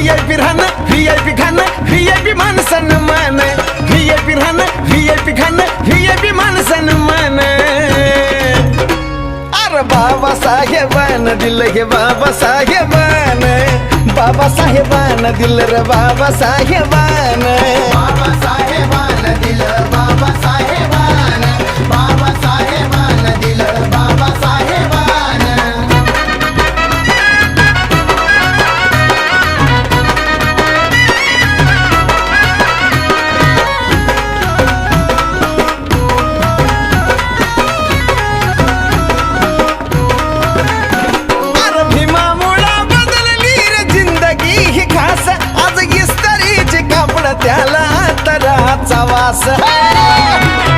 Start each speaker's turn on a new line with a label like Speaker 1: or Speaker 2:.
Speaker 1: V I P राहणं V I P खाणं V I P मान सन्मान व्ही आय पी राहणं व्ही आय पी खाणं व्ही आय पी मान सन्मान अरे बाबा साहेबान, दिल हे बाबा साहेबान। बाबा साहेबान, दिल रे बाबा साहेबान। वास है।